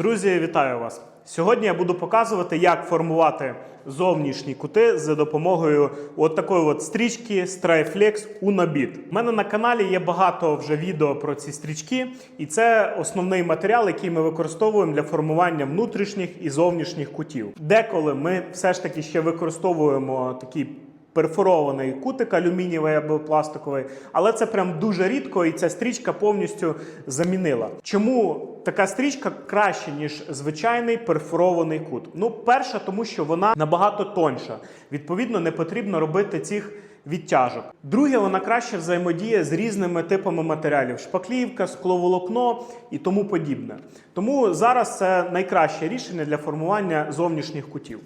Друзі, вітаю вас! Сьогодні я буду показувати, як формувати зовнішні кути за допомогою от такої от стрічки Striflex Unobit. У мене на каналі є багато вже відео про ці стрічки, і це основний матеріал, який ми використовуємо для формування внутрішніх і зовнішніх кутів. Деколи ми все ж таки ще використовуємо такі перфорований кутик алюмінієвий або пластиковий, але це прям дуже рідко, і ця стрічка повністю замінила. Чому така стрічка краще, ніж звичайний перфорований кут? Ну, перше, тому що вона набагато тоньша. Відповідно, не потрібно робити цих. Відтяжок. Друге, вона краще взаємодіє з різними типами матеріалів: шпаклівка, скловолокно і тому подібне. Тому зараз це найкраще рішення для формування зовнішніх кутів.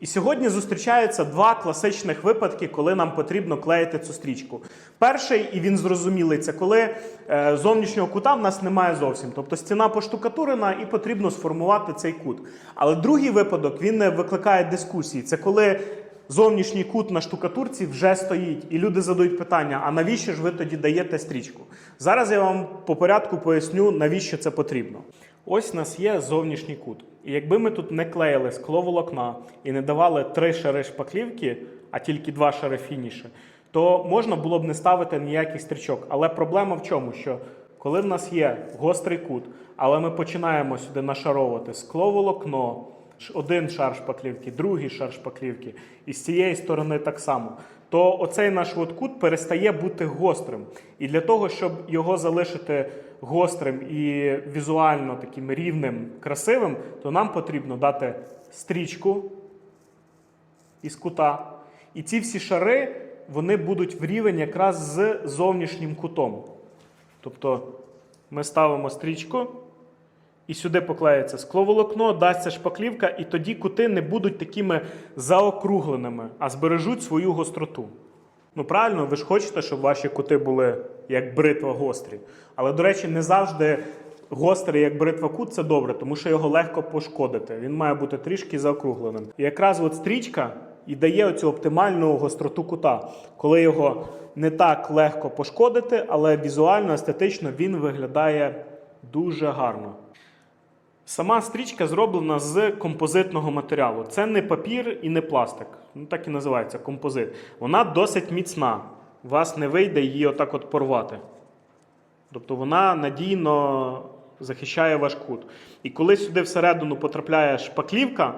І сьогодні зустрічаються два класичних випадки, коли нам потрібно клеїти цю стрічку. Перший, і він зрозумілий, це коли е, зовнішнього кута в нас немає зовсім. Тобто стіна поштукатурена і потрібно сформувати цей кут. Але другий випадок він не викликає дискусії. Це коли зовнішній кут на штукатурці вже стоїть, і люди задають питання: а навіщо ж ви тоді даєте стрічку? Зараз я вам по порядку поясню, навіщо це потрібно. Ось у нас є зовнішній кут. І якби ми тут не клеїли скловолокна і не давали три шари шпаклівки, а тільки два шари фініші, то можна було б не ставити ніяких стрічок. Але проблема в чому? Що коли в нас є гострий кут, але ми починаємо сюди нашаровувати скловолокно, ш- один шар шпаклівки, другий шар шпаклівки, і з цієї сторони так само, то оцей наш от кут перестає бути гострим. І для того, щоб його залишити гострим і візуально таким рівним, красивим, то нам потрібно дати стрічку із кута. І ці всі шари вони будуть в рівень якраз з зовнішнім кутом. Тобто ми ставимо стрічку, і сюди поклеїться скловолокно, дасться шпаклівка, і тоді кути не будуть такими заокругленими, а збережуть свою гостроту. Ну правильно, ви ж хочете, щоб ваші кути були як бритва гострі. Але, до речі, не завжди гострий, як бритва кут, це добре, тому що його легко пошкодити. Він має бути трішки заокругленим. І якраз от стрічка і дає оцю оптимальну гостроту кута, коли його не так легко пошкодити, але візуально, естетично він виглядає дуже гарно. Сама стрічка зроблена з композитного матеріалу. Це не папір і не пластик. Ну так і називається композит. Вона досить міцна. У вас не вийде її отак от порвати. Тобто вона надійно захищає ваш кут. І коли сюди всередину потрапляє шпаклівка,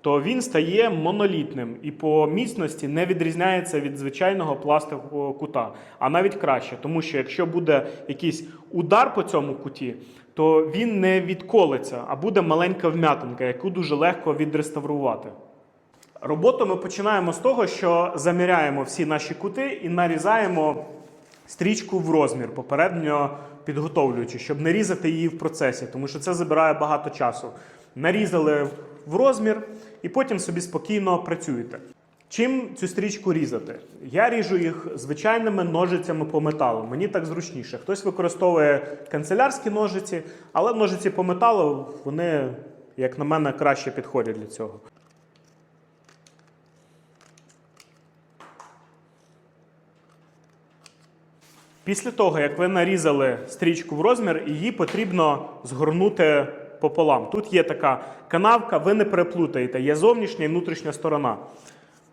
то він стає монолітним і по міцності не відрізняється від звичайного пластикового кута, а навіть краще, тому що якщо буде якийсь удар по цьому куті, то він не відколиться, а буде маленька вм'ятинка, яку дуже легко відреставрувати. Роботу ми починаємо з того, що заміряємо всі наші кути і нарізаємо стрічку в розмір, попередньо підготовлюючи, щоб не різати її в процесі, тому що це забирає багато часу. Нарізали в розмір і потім собі спокійно працюєте. Чим цю стрічку різати? Я ріжу їх звичайними ножицями по металу. Мені так зручніше. Хтось використовує канцелярські ножиці, але ножиці по металу вони, як на мене, краще підходять для цього. Після того, як ви нарізали стрічку в розмір, її потрібно згорнути пополам. Тут є така канавка, ви не переплутаєте, є зовнішня і внутрішня сторона.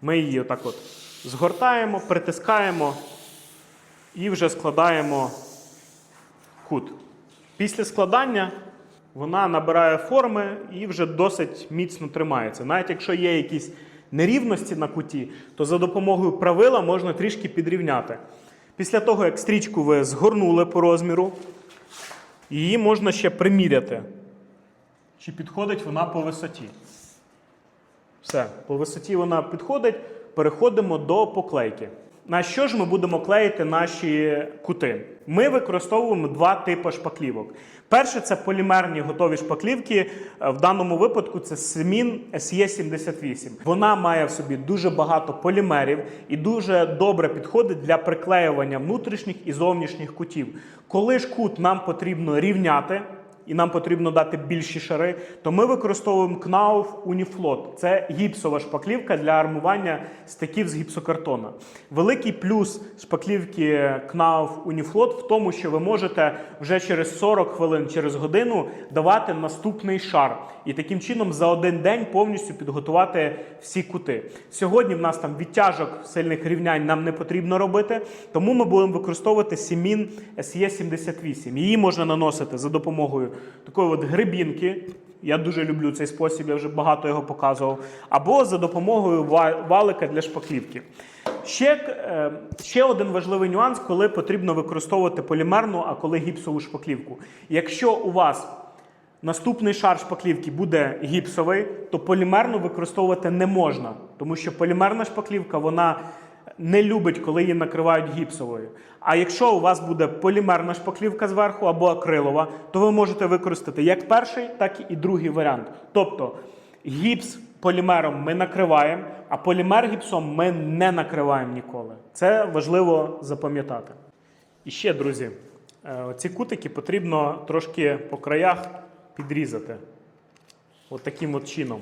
Ми її отак от згортаємо, притискаємо і вже складаємо кут. Після складання вона набирає форми і вже досить міцно тримається. Навіть якщо є якісь нерівності на куті, то за допомогою правила можна трішки підрівняти. Після того, як стрічку ви згорнули по розміру, її можна ще приміряти. Чи підходить вона по висоті? Все, по висоті вона підходить. Переходимо до поклейки. На що ж ми будемо клеїти наші кути? Ми використовуємо два типи шпаклівок. Перше це полімерні готові шпаклівки. В даному випадку це Semin SE78. Вона має в собі дуже багато полімерів і дуже добре підходить для приклеювання внутрішніх і зовнішніх кутів. Коли ж кут нам потрібно рівняти, і нам потрібно дати більші шари, то ми використовуємо Knauf Uniflot. Це гіпсова шпаклівка для армування стиків з гіпсокартона. Великий плюс шпаклівки Knauf Uniflot в тому, що ви можете вже через 40 хвилин, через годину давати наступний шар. І таким чином за один день повністю підготувати всі кути. Сьогодні в нас там відтяжок сильних рівнянь нам не потрібно робити, тому ми будемо використовувати Simin SE78. Її можна наносити за допомогою такої от грибінки. Я дуже люблю цей спосіб, я вже багато його показував. Або за допомогою валика для шпаклівки. Ще, е, ще один важливий нюанс, коли потрібно використовувати полімерну, а коли гіпсову шпаклівку. Якщо у вас наступний шар шпаклівки буде гіпсовий, то полімерну використовувати не можна, тому що полімерна шпаклівка вона не любить, коли її накривають гіпсовою. А якщо у вас буде полімерна шпаклівка зверху або акрилова, то ви можете використати як перший, так і другий варіант. Тобто гіпс полімером ми накриваємо, а полімер гіпсом ми не накриваємо ніколи. Це важливо запам'ятати. І ще, друзі, е, ці кутики потрібно трошки по краях підрізати. От таким от чином.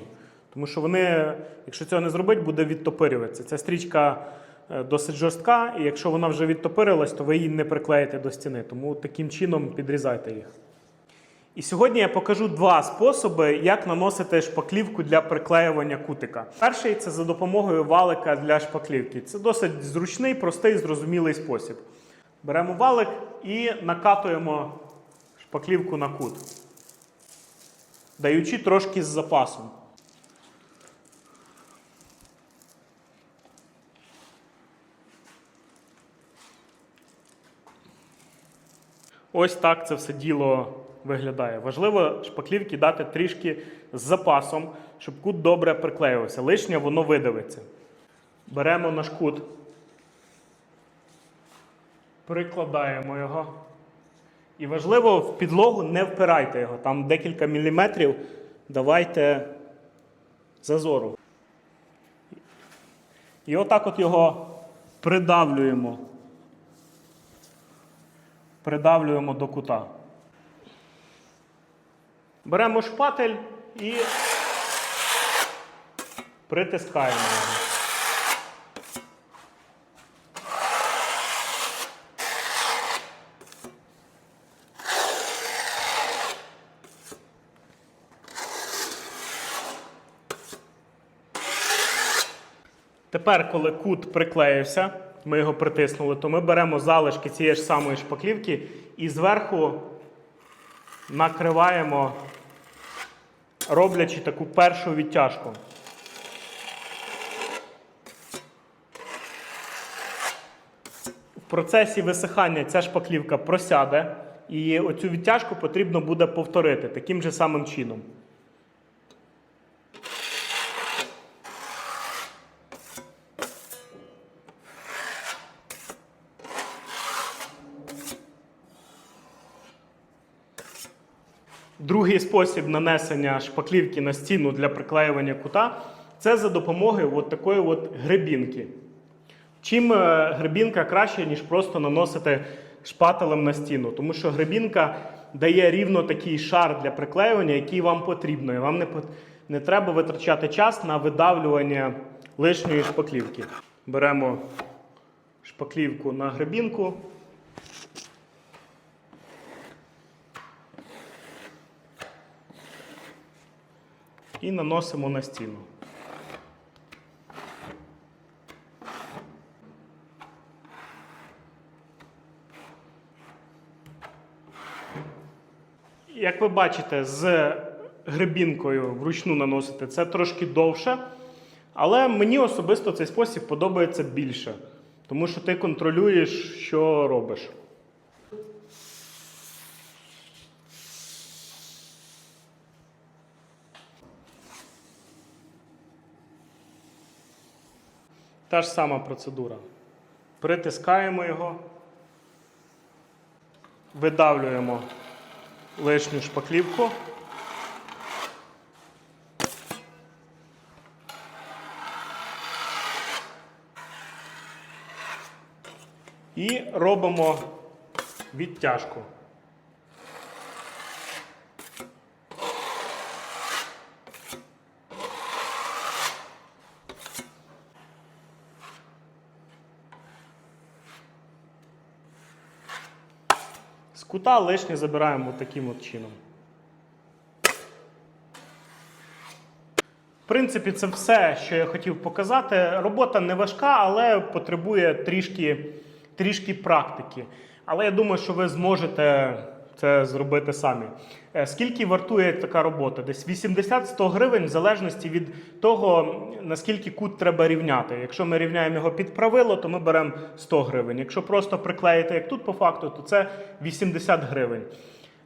Тому що вони, якщо цього не зробити, буде відтопирюватися. Ця стрічка досить жорстка, і якщо вона вже відтопирилась, то ви її не приклеїте до стіни. Тому таким чином підрізайте їх. І сьогодні я покажу два способи, як наносити шпаклівку для приклеювання кутика. Перший це за допомогою валика для шпаклівки. Це досить зручний, простий, зрозумілий спосіб. Беремо валик і накатуємо шпаклівку на кут, даючи трошки з запасом. Ось так це все діло виглядає. Важливо шпаклівки дати трішки з запасом, щоб кут добре приклеювався. Лишнє воно видавиться. Беремо наш кут, прикладаємо його. І важливо, в підлогу не впирайте його. Там декілька міліметрів давайте зазору. І отак от його придавлюємо. Придавлюємо до кута. Беремо шпатель і притискаємо його. Тепер, коли кут приклеївся, ми його притиснули, то ми беремо залишки цієї ж самої шпаклівки і зверху накриваємо, роблячи таку першу відтяжку. В процесі висихання ця шпаклівка просяде, і оцю відтяжку потрібно буде повторити таким же самим чином. Другий спосіб нанесення шпаклівки на стіну для приклеювання кута це за допомогою от такої от гребінки. Чим е, гребінка краще, ніж просто наносити шпателем на стіну, тому що гребінка дає рівно такий шар для приклеювання, який вам потрібно. І вам не, не треба витрачати час на видавлювання лишньої шпаклівки. Беремо шпаклівку на гребінку. І наносимо на стіну. Як ви бачите, з гребінкою вручну наносити це трошки довше, але мені особисто цей спосіб подобається більше, тому що ти контролюєш, що робиш. Та ж сама процедура. Притискаємо його, видавлюємо лишню шпаклівку. І робимо відтяжку. З кута лишнє забираємо таким от чином. В принципі, це все, що я хотів показати. Робота не важка, але потребує трішки, трішки практики. Але я думаю, що ви зможете це зробити самі. Е, Скільки вартує така робота? Десь 80-100 гривень, в залежності від того, наскільки кут треба рівняти. Якщо ми рівняємо його під правило, то ми беремо 100 гривень. Якщо просто приклеїти, як тут по факту, то це 80 гривень.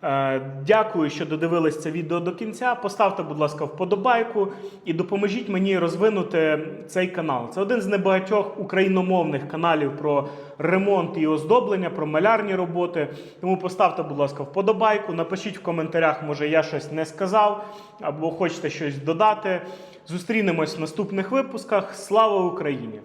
Е, Дякую, що додивились це відео до кінця. Поставте, будь ласка, вподобайку і допоможіть мені розвинути цей канал. Це один з небагатьох україномовних каналів про ремонт і оздоблення, про малярні роботи. Тому поставте, будь ласка, вподобайку. Напишіть в коментарях, може я щось не сказав або хочете щось додати. Зустрінемось в наступних випусках. Слава Україні!